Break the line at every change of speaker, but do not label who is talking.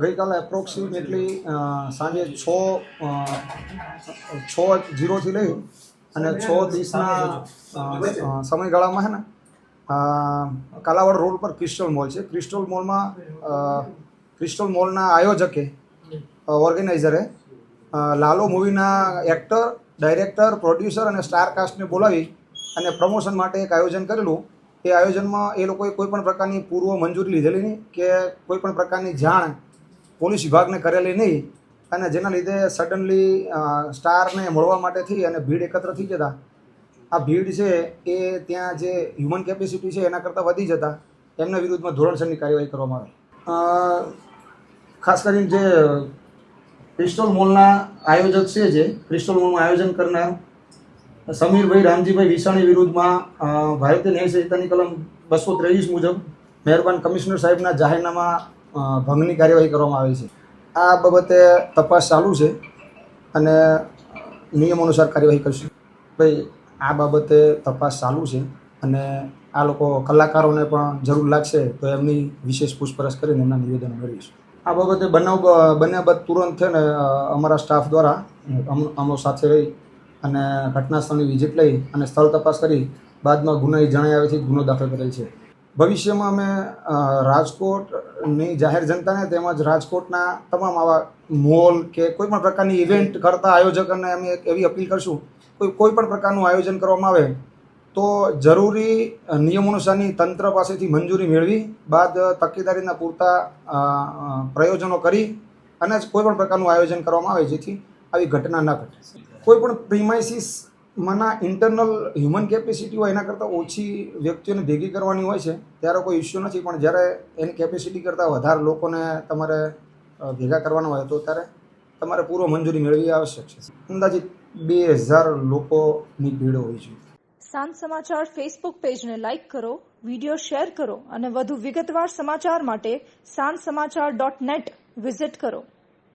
ગઈકાલે એપ્રોક્સિમેટલી સાંજે છ છ જીરોથી લઈ અને છ અ, સમયગાળામાં છે ને કાલાવડ રોડ પર ક્રિસ્ટલ મોલ છે. ક્રિસ્ટલ મોલમાં ક્રિસ્ટલ મોલના આયોજકે ઓર્ગેનાઇઝરે લાલો મૂવીના એક્ટર ડાયરેક્ટર પ્રોડ્યુસર અને સ્ટાર કાસ્ટને બોલાવી અને પ્રમોશન માટે એક આયોજન કરેલું. એ આયોજનમાં એ લોકોએ કોઈ પણ પ્રકારની પૂર્વ મંજૂરી લીધેલી નહીં કે કોઈ પણ પ્રકારની જાણ પોલીસ વિભાગને કરેલી નહીં અને જેના લીધે સડનલી સ્ટારને મળવા માટે થઈ અને ભીડ એકત્ર થઈ જતા. આ ભીડ છે એ ત્યાં જે હ્યુમન કેપેસિટી છે એના કરતાં વધી જતા. એમના વિરુદ્ધમાં ધોરણસરની કાર્યવાહી કરવામાં આવે. ખાસ કરીને જે ક્રિસ્ટલ મોલના આયોજક છે જે ક્રિસ્ટલ મોલનું આયોજન કરનાર સમીરભાઈ રામજીભાઈ વિસાણી વિરુદ્ધમાં ભારતીય ન્યાય સંહિતાની કલમ બસો ત્રેવીસ મુજબ મહેરબાન કમિશનર સાહેબના જાહેરનામા ભંગની કાર્યવાહી કરવામાં આવી છે. આ બાબતે તપાસ ચાલુ છે અને નિયમ અનુસાર કાર્યવાહી કરશું. ભાઈ, આ બાબતે તપાસ ચાલુ છે અને આ લોકો કલાકારોને પણ જરૂર લાગશે તો એમની વિશેષ પૂછપરછ કરીને એમના નિવેદનો મેળવીશું. આ બાબતે બનાવ, બન્યા બાદ તુરંત છે ને અમારા સ્ટાફ દ્વારા અમ- અમો સાથે રહી અને ઘટના સ્થળની વિઝિટ લઈ અને સ્થળ તપાસ કરી બાદમાં ગુનાઈ જણાઈ આવેથી ગુનો દાખલ કરેલ છે. ભવિષ્યમાં અમે રાજકોટની જાહેર જનતાને તેમજ રાજકોટના તમામ આવા મોલ કે કોઈ પણ પ્રકારની ઇવેન્ટ કરતા આયોજકોને અમે એક એવી અપીલ કરશું, કોઈ કોઈ પણ પ્રકારનું આયોજન કરવામાં આવે, તો જરૂરી નિયમો નિયમોનુસારની તંત્ર પાસેથી મંજૂરી મેળવી, બાદ તકેદારીના પૂરતા પ્રયોજનો કરી અને કોઈ પણ પ્રકારનું આયોજન કરવામાં આવે જેથી આવી ઘટના ન ઘટે. કોઈ પણ પ્રિમાઇસીસમાંના ઇન્ટરનલ હ્યુમન કેપેસિટી હોય એના કરતાં ઓછી વ્યક્તિઓને ભેગી કરવાની હોય છે. ત્યારે કોઈ ઇસ્યુ નથી. પણ જ્યારે એની કેપેસિટી કરતાં વધારે લોકોને તમારે ભેગા કરવાના હોય તો ત્યારે તમારે પૂર્વ મંજૂરી મેળવવી આવશ્યક છે. અંદાજિત બે હજાર લોકોની ભીડ હોય છે
સાંજ સમાચાર ફેસબુક પેજને લાઇક કરો વીડિયો શેર કરો અને વધુ વિગતવાર સમાચાર માટે સાંજ સમાચાર ડોટ નેટ વિઝિટ કરો.